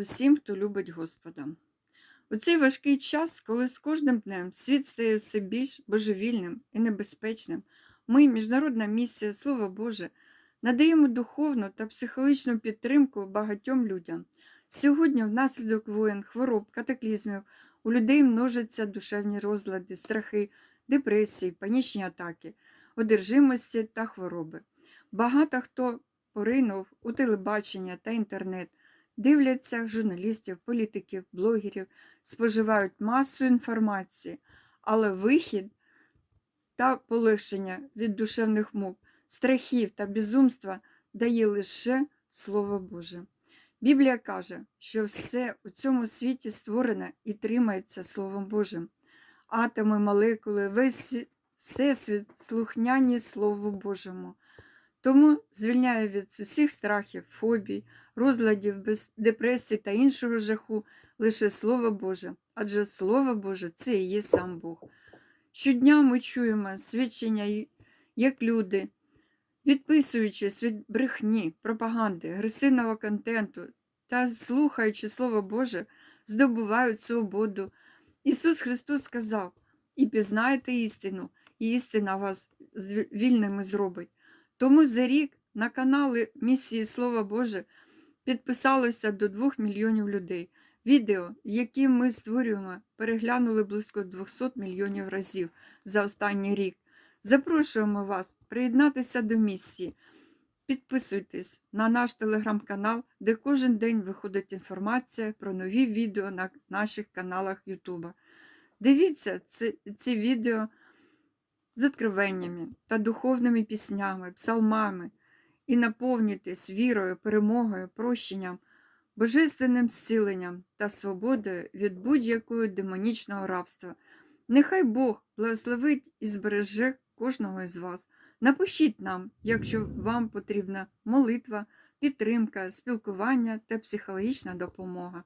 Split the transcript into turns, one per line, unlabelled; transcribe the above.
усім, хто любить Господа. У цей важкий час, коли з кожним днем світ стає все більш божевільним і небезпечним, ми, Міжнародна місія Слово Боже, надаємо духовну та психологічну підтримку багатьом людям. Сьогодні, внаслідок воєн, хвороб, катаклізмів, у людей множаться душевні розлади, страхи, депресії, панічні атаки, одержимості та хвороби. Багато хто поринув у телебачення та інтернет, дивляться журналістів, політиків, блогерів, споживають масу інформації, але вихід та полегшення від душевних мук, страхів та безумства дає лише Слово Боже. Біблія каже, що все у цьому світі створене і тримається Словом Божим. Атоми, молекули, весь всесвіт слухняні Слову Божому. Тому звільняє від усіх страхів, фобій, розладів, депресій та іншого жаху лише Слово Боже, адже Слово Боже це і є сам Бог. Щодня ми чуємо свідчення, як люди, відписуючись від брехні, пропаганди, агресивного контенту та слухаючи Слово Боже, здобувають свободу. Ісус Христос сказав: і пізнаєте істину, і істина вас вільними зробить. Тому за рік на канали місії Слово Боже підписалося до 2 мільйонів людей. Відео, які ми створюємо, переглянули близько 200 мільйонів разів за останній рік. Запрошуємо вас приєднатися до місії. Підписуйтесь на наш телеграм-канал, де кожен день виходить інформація про нові відео на наших каналах Ютуба. Дивіться ці, ці відео з откровеннями та духовними піснями, псалмами і наповнюйтесь вірою, перемогою, прощенням, божественним зціленням та свободою від будь-якого демонічного рабства. Нехай Бог благословить і збереже кожного із вас. Напишіть нам, якщо вам потрібна молитва, підтримка, спілкування та психологічна допомога.